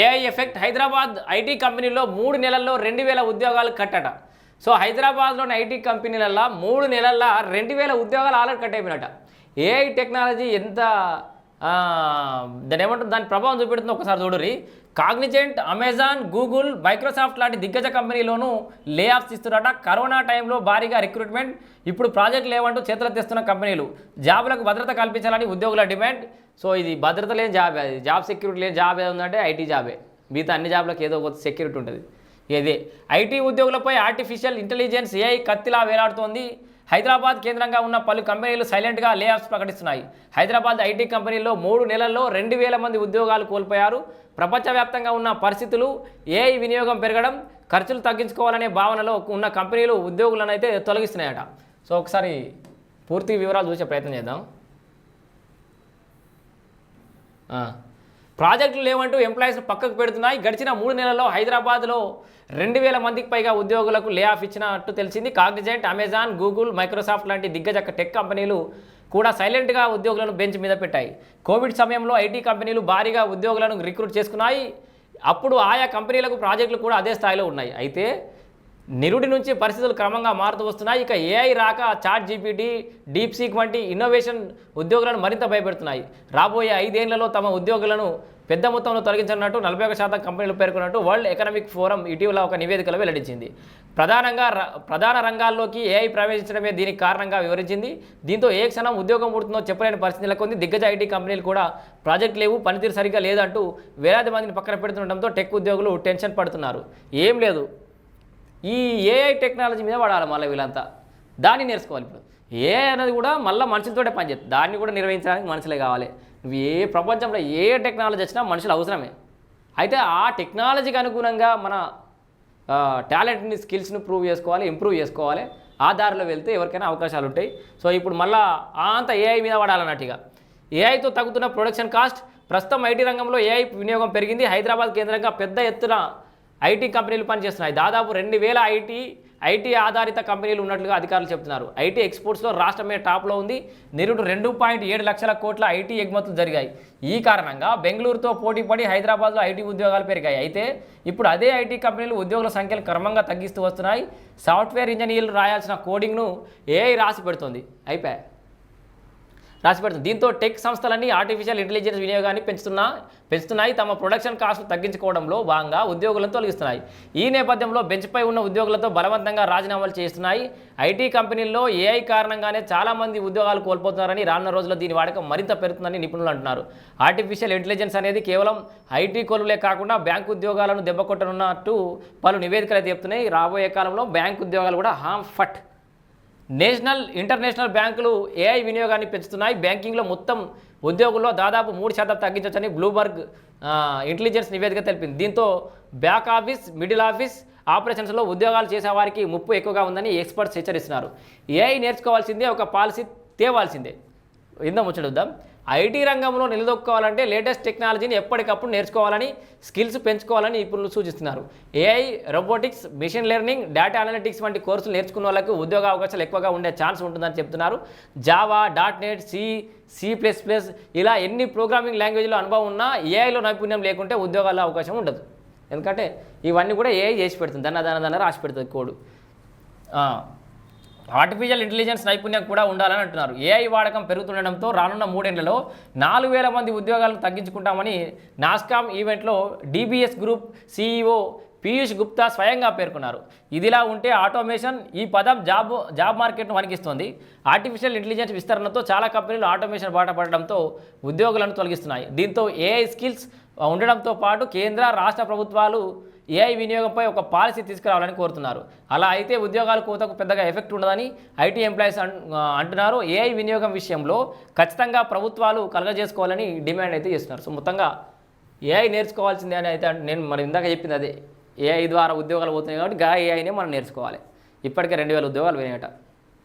AI effect Hyderabad IT కంపెనీలో మూడు నెలల్లో రెండు వేల ఉద్యోగాలు కట్టట. సో హైదరాబాద్లోని ఐటీ కంపెనీలల్లో మూడు నెలల్లో రెండు వేల ఉద్యోగాలు ఆల్రెడీ కట్ అయిపోయినట. ఏఐ టెక్నాలజీ ఎంత దాని ఏమంటారు? దాని ప్రభావం చూపెడుతుంది. ఒకసారి చూడరి కాగ్నిజెంట్ అమెజాన్ గూగుల్ మైక్రోసాఫ్ట్ లాంటి దిగ్గజ కంపెనీలోనూ లే ఆఫ్స్ ఇస్తున్నారట. కరోనా టైంలో భారీగా రిక్రూట్మెంట్ ఇప్పుడు ప్రాజెక్ట్ లేవంటూ చేతులెత్తిస్తున్న కంపెనీలు. జాబులకు భద్రత కల్పించాలని ఉద్యోగుల డిమాండ్. సో ఇది భద్రత లేని జాబ్. అది జాబ్ సెక్యూరిటీ లేని జాబ్ ఏదంటే ఐటీ జాబే. మిగతా అన్ని జాబ్లకు ఏదో ఒక సెక్యూరిటీ ఉంటుంది. ఇదే ఐటీ ఉద్యోగులపై ఆర్టిఫిషియల్ ఇంటెలిజెన్స్ ఏఐ కత్తిలా వేలాడుతోంది. హైదరాబాద్ కేంద్రంగా ఉన్న పలు కంపెనీలు సైలెంట్గా లే ఆఫ్స్ ప్రకటిస్తున్నాయి. హైదరాబాద్ ఐటీ కంపెనీల్లో మూడు నెలల్లో రెండు వేల మంది ఉద్యోగాలు కోల్పోయారు. ప్రపంచవ్యాప్తంగా ఉన్న పరిస్థితులు ఏఐ వినియోగం పెరగడం ఖర్చులు తగ్గించుకోవాలనే భావనలో ఉన్న కంపెనీలు ఉద్యోగులను అయితే తొలగిస్తున్నాయట. సో ఒకసారి పూర్తి వివరాలు చూసే ప్రయత్నం చేద్దాం. ప్రాజెక్టులు లేవంటూ ఎంప్లాయీస్ పక్కకు పెడుతున్నాయి. గడిచిన మూడు నెలల్లో హైదరాబాద్లో రెండు వేల మందికి పైగా ఉద్యోగులకు లే ఆఫ్ ఇచ్చినట్టు తెలిసింది. కాగ్నిజెంట్ అమెజాన్ గూగుల్ మైక్రోసాఫ్ట్ లాంటి దిగ్గజ టెక్ కంపెనీలు కూడా సైలెంట్గా ఉద్యోగులను బెంచ్ మీద పెట్టాయి. కోవిడ్ సమయంలో ఐటీ కంపెనీలు భారీగా ఉద్యోగులను రిక్రూట్ చేసుకున్నాయి. అప్పుడు ఆయా కంపెనీలకు ప్రాజెక్టులు కూడా అదే స్థాయిలో ఉన్నాయి. అయితే నిరుడి నుంచి పరిస్థితులు క్రమంగా మారుతూ వస్తున్నాయి. ఇక ఏఐ రాక చాట్ జీపీటీ డీప్ సీక్ వంటి ఇన్నోవేషన్ ఉద్యోగులను మరింత భయపెడుతున్నాయి. రాబోయే ఐదేళ్ళలో తమ ఉద్యోగులను పెద్ద మొత్తంలో తొలగించనున్నట్టు నలభై ఒక శాతం కంపెనీలు పేర్కొన్నట్టు వరల్డ్ ఎకనామిక్ ఫోరం ఇటీవల ఒక నివేదికలో వెల్లడించింది. ప్రధానంగా ప్రధాన రంగాల్లోకి ఏఐ ప్రవేశించడమే దీనికి కారణంగా వివరించింది. దీంతో ఏ క్షణం ఉద్యోగం పుడుతుందో చెప్పలేని పరిస్థితి నెలకొంది. దిగ్గజ ఐటీ కంపెనీలు కూడా ప్రాజెక్ట్ లేవు పనితీరు సరిగ్గా లేదంటూ వేలాది మందిని పక్కన పెడుతుండటంతో టెక్ ఉద్యోగులు టెన్షన్ పడుతున్నారు. ఏం లేదు. ఈ ఏఐ టెక్నాలజీ మీద వాడాలి మళ్ళీ వీళ్ళంతా. దాన్ని నేర్చుకోవాలి ఇప్పుడు. ఏఐ అనేది కూడా మళ్ళీ మనుషులతోటే పనిచేస్తుంది. దాన్ని కూడా నిర్వహించడానికి మనుషులే కావాలి. నువ్వు ఏ ప్రపంచంలో ఏ టెక్నాలజీ వచ్చినా మనుషులు అవసరమే. అయితే ఆ టెక్నాలజీకి అనుగుణంగా మన టాలెంట్ని స్కిల్స్ని ప్రూవ్ చేసుకోవాలి ఇంప్రూవ్ చేసుకోవాలి. ఆ దారిలో వెళ్తే ఎవరికైనా అవకాశాలు ఉంటాయి. సో ఇప్పుడు మళ్ళీ అంత అంతా ఏఐ మీద వాడాలన్నట్టుగా ఏఐతో తగ్గుతున్న ప్రొడక్షన్ కాస్ట్ ప్రస్తుతం ఐటీ రంగంలో ఏఐ వినియోగం పెరిగింది. హైదరాబాద్ కేంద్రంగా పెద్ద ఎత్తున ఐటీ కంపెనీలు పనిచేస్తున్నాయి. దాదాపు రెండు వేల ఐటీ ఐటీ ఆధారిత కంపెనీలు ఉన్నట్లుగా అధికారులు చెప్తున్నారు. ఐటీ ఎక్స్పోర్ట్స్లో రాష్ట్రమే టాప్లో ఉంది. నిరుడు రెండు పాయింట్ ఏడు లక్షల కోట్ల ఐటీ ఎగుమతులు జరిగాయి. ఈ కారణంగా బెంగళూరుతో పోటీ పడి హైదరాబాద్లో ఐటీ ఉద్యోగాలు పెరిగాయి. అయితే ఇప్పుడు అదే ఐటీ కంపెనీలు ఉద్యోగుల సంఖ్యలు క్రమంగా తగ్గిస్తూ వస్తున్నాయి. సాఫ్ట్వేర్ ఇంజనీర్లు రాయాల్సిన కోడింగ్ను ఏఐ రాసి పెడుతుంది. అయిపోయాయి రాసి పెడుతుంది దీంతో టెక్ సంస్థలన్నీ ఆర్టిఫిషియల్ ఇంటెలిజెన్స్ వినియోగాన్ని పెంచుతున్నా పెంచుతున్నాయి. తమ ప్రొడక్షన్ కాస్ట్ తగ్గించుకోవడంలో భాగంగా ఉద్యోగులను తొలగిస్తున్నాయి. ఈ నేపథ్యంలో బెంచ్పై ఉన్న ఉద్యోగులతో బలవంతంగా రాజీనామాలు చేస్తున్నాయి. ఐటీ కంపెనీల్లో ఏఐ కారణంగానే చాలామంది ఉద్యోగాలు కోల్పోతున్నారని రానున్న రోజుల్లో దీని వాడకం మరింత పెరుగుతుందని నిపుణులు అంటున్నారు. ఆర్టిఫిషియల్ ఇంటెలిజెన్స్ అనేది కేవలం ఐటీ కొలువులే కాకుండా బ్యాంకు ఉద్యోగాలను దెబ్బకొట్టనున్నట్టు పలు నివేదికలు అయితే చెప్తున్నాయి. రాబోయే కాలంలో బ్యాంకు ఉద్యోగాలు కూడా హామ్ ఫట్ నేషనల్ ఇంటర్నేషనల్ బ్యాంకులు ఏఐ వినియోగాన్ని పెంచుతున్నాయి. బ్యాంకింగ్లో మొత్తం ఉద్యోగుల్లో దాదాపు మూడు శాతం తగ్గించవచ్చని బ్లూబర్గ్ ఇంటెలిజెన్స్ నివేదిక తెలిపింది. దీంతో బ్యాక్ ఆఫీస్ మిడిల్ ఆఫీస్ ఆపరేషన్స్లో ఉద్యోగాలు చేసే వారికి ముప్పు ఎక్కువగా ఉందని ఎక్స్పర్ట్స్ హెచ్చరిస్తున్నారు. ఏఐ నేర్చుకోవాల్సిందే ఒక పాలసీ తేవాల్సిందే. ఇందా ముచ్చడుద్దాం ఐటీ రంగంలో నిలదొక్కోవాలంటే లేటెస్ట్ టెక్నాలజీని ఎప్పటికప్పుడు నేర్చుకోవాలని స్కిల్స్ పెంచుకోవాలని నిపుణులు సూచిస్తున్నారు. AI robotics machine learning data analytics వంటి కోర్సులు నేర్చుకున్న వాళ్ళకు ఉద్యోగ అవకాశాలు ఎక్కువగా ఉండే ఛాన్స్ ఉంటుందని చెప్తున్నారు. Java dot net C C plus plus ఇలా ఎన్ని ప్రోగ్రామింగ్ లాంగ్వేజ్లో అనుభవం ఉన్నా ఏఐలో నైపుణ్యం లేకుంటే ఉద్యోగాల అవకాశం ఉండదు. ఎందుకంటే ఇవన్నీ కూడా ఏఐ చేసి పెడుతుంది. దన్న దన్న రాసి పెడుతుంది కోడ్. ఆర్టిఫిషియల్ ఇంటెలిజెన్స్ నైపుణ్యం కూడా ఉండాలని అంటున్నారు. ఏఐ వాడకం పెరుగుతుండడంతో రానున్న మూడేళ్ళలో నాలుగు వేల మంది ఉద్యోగాలను తగ్గించుకుంటామని నాస్కామ్ ఈవెంట్లో DBS group CEO Piyush Gupta స్వయంగా పేర్కొన్నారు. ఇదిలా ఉంటే ఆటోమేషన్ ఈ పదం జాబ్ జాబ్ మార్కెట్ను వణికిస్తుంది. ఆర్టిఫిషియల్ ఇంటెలిజెన్స్ విస్తరణతో చాలా కంపెనీలు ఆటోమేషన్ బాట పడడంతో ఉద్యోగులను తొలగిస్తున్నాయి. దీంతో ఏఐ స్కిల్స్ ఉండడంతో పాటు కేంద్ర రాష్ట్ర ప్రభుత్వాలు ఏఐ వినియోగంపై ఒక పాలసీ తీసుకురావాలని కోరుతున్నారు. అలా అయితే ఉద్యోగాల కోతకు పెద్దగా ఎఫెక్ట్ ఉండదని ఐటీ ఎంప్లాయీస్ అంటున్నారు. ఏఐ వినియోగం విషయంలో ఖచ్చితంగా ప్రభుత్వాలు కలగజేసుకోవాలని డిమాండ్ అయితే చేస్తున్నారు. సో మొత్తంగా ఏఐ నేర్చుకోవాల్సిందే అని అయితే నేను మరి ఇందాక చెప్పింది అదే. ఏఐ ద్వారా ఉద్యోగాలు పోతున్నాయి కాబట్టి గా ఏఐనే మనం నేర్చుకోవాలి. ఇప్పటికే రెండు వేల ఉద్యోగాలు పోయినాయట.